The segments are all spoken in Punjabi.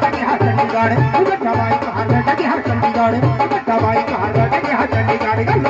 ਡਟੀ ਹਰ ਚੰਡੀਗੜ੍ਹ ਗੱਟਾ ਬਾਈ ਬਾਈ ਕਹਾਰ ਹਰ ਚੰਡੀਗੜ੍ਹ ਗੱਲ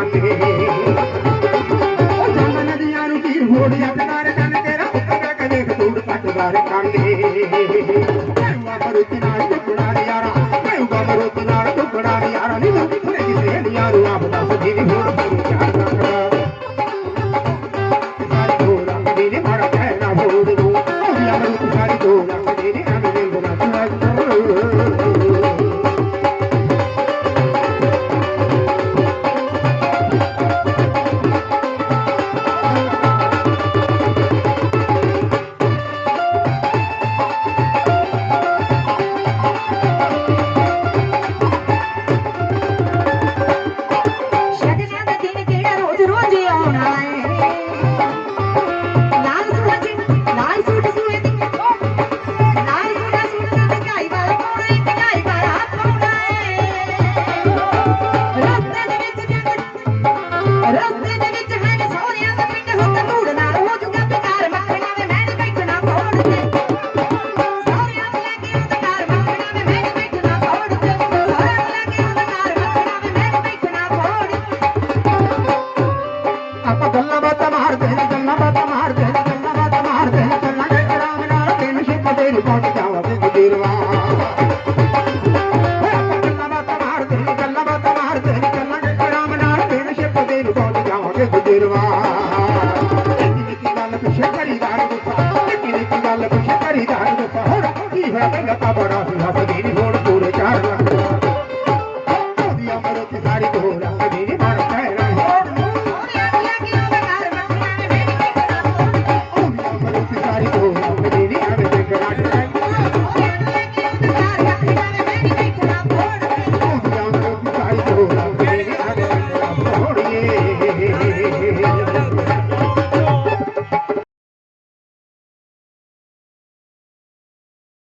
ਜਾਣੇ ਜਮ ਨਦੀਆਂ ਨੂੰ ਕੀ ਮੋੜ ਅਟਕਾਰ ਕੰਨ ਤੇਰਾ ਉੱਤਰਾ ਕਦੇ ਟੂੜ ਪੱਟਦਾਰ ਕਾਂਡੇ ਮੈਂ ਮਰੂਤ ਨਾਲ ਟੁਕੜਾ ਯਾਰਾ ਮੈਂ ਉਗਾ ਮਰੂਤ ਨਾਲ ਟੁਕੜਾ ਯਾਰਾ ਨਹੀਂ ਮੈਂ ਕਿਸੇ ਦੀ ਯਾਰੂ ਆਪ ਦਾ ਸਜੀਵ ਮੋੜ ਬਣ ਜਾਂਦਾ Thank you. جي ديروا گنيتي گال بکھيري دار دسا گنيتي گال